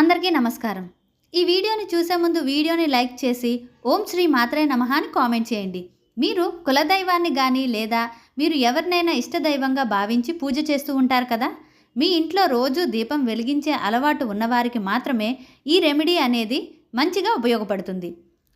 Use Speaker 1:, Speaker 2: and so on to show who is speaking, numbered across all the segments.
Speaker 1: అందరికీ నమస్కారం. ఈ వీడియోని చూసే ముందు వీడియోని లైక్ చేసి ఓం శ్రీ మాత్రే నమః అని కామెంట్ చేయండి. మీరు కులదైవాన్ని కానీ లేదా మీరు ఎవరినైనా ఇష్టదైవంగా భావించి పూజ చేస్తూ ఉంటారు కదా? మీ ఇంట్లో రోజు దీపం వెలిగించే అలవాటు ఉన్నవారికి మాత్రమే ఈ రెమెడీ అనేది మంచిగా ఉపయోగపడుతుంది.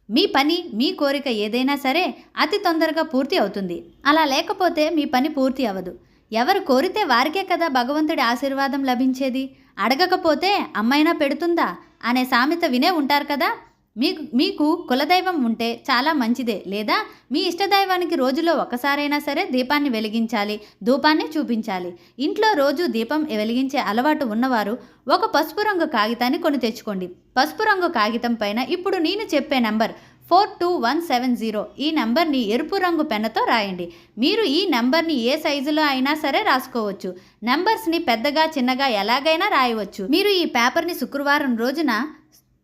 Speaker 1: మీ పని మీ కోరిక ఏదైనా సరే అతి తొందరగా పూర్తి అవుతుంది. అలా లేకపోతే మీ పని పూర్తి అవ్వదు. ఎవరు కోరితే వారికే కదా భగవంతుడి ఆశీర్వాదం లభించేది? అడగకపోతే అమ్మైనా పెడుతుందా? అనే సామెత వినే ఉంటారు కదా? మీకు మీకు కులదైవం ఉంటే చాలా మంచిదే లేదా? మీ ఇష్టదైవానికి రోజులో ఒకసారైనా సరే దీపాన్ని వెలిగించాలి ధూపాన్ని చూపించాలి. ఇంట్లో రోజు దీపం వెలిగించే అలవాటు ఉన్నవారు ఒక పసుపు రంగు కాగితాన్ని కొని తెచ్చుకోండి. పసుపు రంగు కాగితం పైన ఇప్పుడు నేను చెప్పే number four two one seven zero. ఈ నెంబర్ని ఎరుపు రంగు పెన్నుతో రాయండి. మీరు ఈ నెంబర్ని ఏ సైజులో అయినా సరే రాసుకోవచ్చు. నెంబర్స్ని పెద్దగా చిన్నగా ఎలాగైనా రాయవచ్చు. మీరు ఈ పేపర్ని శుక్రవారం రోజున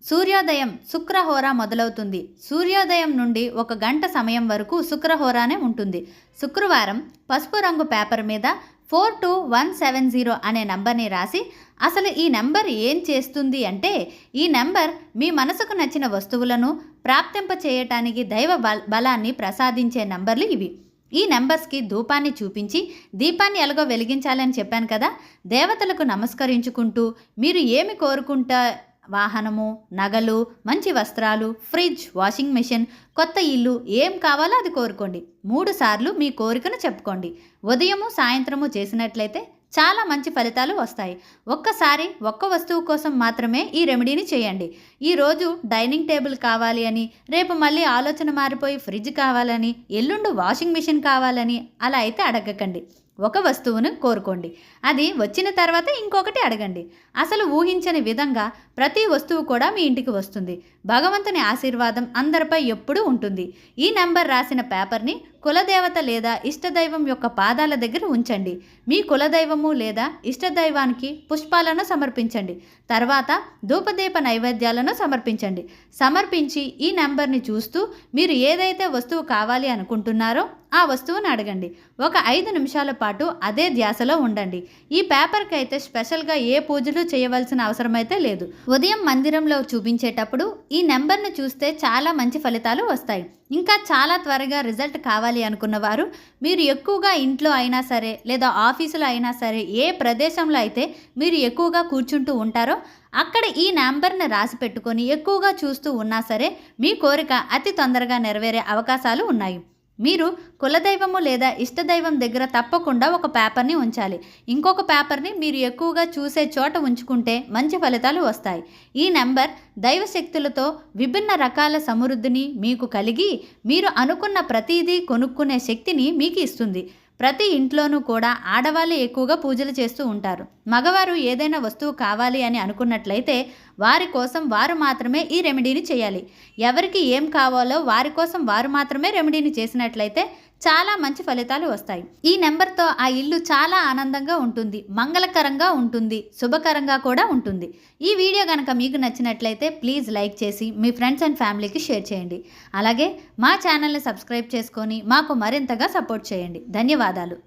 Speaker 1: సూర్యోదయం శుక్రహోర మొదలవుతుంది. సూర్యోదయం నుండి ఒక గంట సమయం వరకు శుక్రహోరానే ఉంటుంది. శుక్రవారం పసుపు రంగు పేపర్ మీద four two one seven zero అనే నెంబర్ని రాసి అసలు ఈ నెంబర్ ఏం చేస్తుంది అంటే ఈ నెంబర్ మీ మనసుకు నచ్చిన వస్తువులను ప్రాప్తింప చేయటానికి దైవ బలాన్ని ప్రసాదించే నంబర్లు ఇవి. ఈ నెంబర్స్కి ధూపాన్ని చూపించి దీపాన్ని ఎలాగో వెలిగించాలని చెప్పాను కదా దేవతలకు నమస్కరించుకుంటూ మీరు ఏమి కోరుకుంటా వాహనము నగలు మంచి వస్త్రాలు ఫ్రిడ్జ్ వాషింగ్ మెషిన్ కొత్త ఇల్లు ఏం కావాలో అది కోరుకోండి. మూడు సార్లు మీ కోరికను చెప్పుకోండి. ఉదయము సాయంత్రము చేసినట్లయితే చాలా మంచి ఫలితాలు వస్తాయి. ఒక్కసారి ఒక్క వస్తువు కోసం మాత్రమే ఈ రెమెడీని చేయండి. ఈరోజు డైనింగ్ టేబుల్ కావాలి అని రేపు మళ్ళీ ఆలోచన మారిపోయి ఫ్రిడ్జ్ కావాలని ఎల్లుండి వాషింగ్ మిషన్ కావాలని అలా అయితే అడగకండి. ఒక వస్తువును కోరుకోండి. అది వచ్చిన తర్వాత ఇంకొకటి అడగండి. అసలు ఊహించని విధంగా ప్రతి వస్తువు కూడా మీ ఇంటికి వస్తుంది. భగవంతుని ఆశీర్వాదం అందరిపై ఎప్పుడూ ఉంటుంది. ఈ నెంబర్ రాసిన పేపర్ని కులదేవత లేదా ఇష్టదైవం యొక్క పాదాల దగ్గర ఉంచండి. మీ కులదైవము లేదా ఇష్టదైవానికి పుష్పాలను సమర్పించండి. తర్వాత ధూపదీప నైవేద్యాలను సమర్పించండి. సమర్పించి ఈ నెంబర్ని చూస్తూ మీరు ఏదైతే వస్తువు కావాలి అనుకుంటున్నారో ఆ వస్తువును అడగండి. ఒక ఐదు నిమిషాల పాటు అదే ధ్యాసలో ఉండండి. ఈ పేపర్కి అయితే స్పెషల్గా ఏ పూజలు చేయవలసిన అవసరం అయితే లేదు. ఉదయం మందిరంలో చూపించేటప్పుడు ఈ నెంబర్ను చూస్తే చాలా మంచి ఫలితాలు వస్తాయి. ఇంకా చాలా త్వరగా రిజల్ట్ కావాలి అనుకున్న వారు మీరు ఎక్కువగా ఇంట్లో అయినా సరే లేదా ఆఫీసులో అయినా సరే ఏ ప్రదేశంలో అయితే మీరు ఎక్కువగా కూర్చుంటూ ఉంటారో అక్కడ ఈ నెంబర్ని రాసి పెట్టుకొని ఎక్కువగా చూస్తూ ఉన్నా సరే మీ కోరిక అతి తొందరగా నెరవేరే అవకాశాలు ఉన్నాయి. మీరు కులదైవము లేదా ఇష్టదైవం దగ్గర తప్పకుండా ఒక పేపర్ని ఉంచాలి. ఇంకొక పేపర్ని మీరు ఎక్కువగా చూసే చోట ఉంచుకుంటే మంచి ఫలితాలు వస్తాయి. ఈ నెంబర్ దైవశక్తులతో విభిన్న రకాల సమృద్ధిని మీకు కలిగి మీరు అనుకున్న ప్రతిదీ కొనుక్కునే శక్తిని మీకు ఇస్తుంది. ప్రతి ఇంట్లోనూ కూడా ఆడవాళ్ళే ఎక్కువగా పూజలు చేస్తూ ఉంటారు. మగవారు ఏదైనా వస్తువు కావాలి అని అనుకున్నట్లయితే వారి కోసం వారు మాత్రమే ఈ రెమెడీని చేయాలి. ఎవరికి ఏం కావాలో వారి కోసం వారు మాత్రమే రెమెడీని చేసినట్లయితే చాలా మంచి ఫలితాలు వస్తాయి. ఈ నెంబర్తో ఆ ఇల్లు చాలా ఆనందంగా ఉంటుంది. మంగళకరంగా ఉంటుంది. శుభకరంగా కూడా ఉంటుంది. ఈ వీడియో కనుక మీకు నచ్చినట్లయితే ప్లీజ్ లైక్ చేసి మీ ఫ్రెండ్స్ అండ్ ఫ్యామిలీకి షేర్ చేయండి. అలాగే మా ఛానల్ని సబ్స్క్రైబ్ చేసుకొని మాకు మరింతగా సపోర్ట్ చేయండి. ధన్యవాదాలు.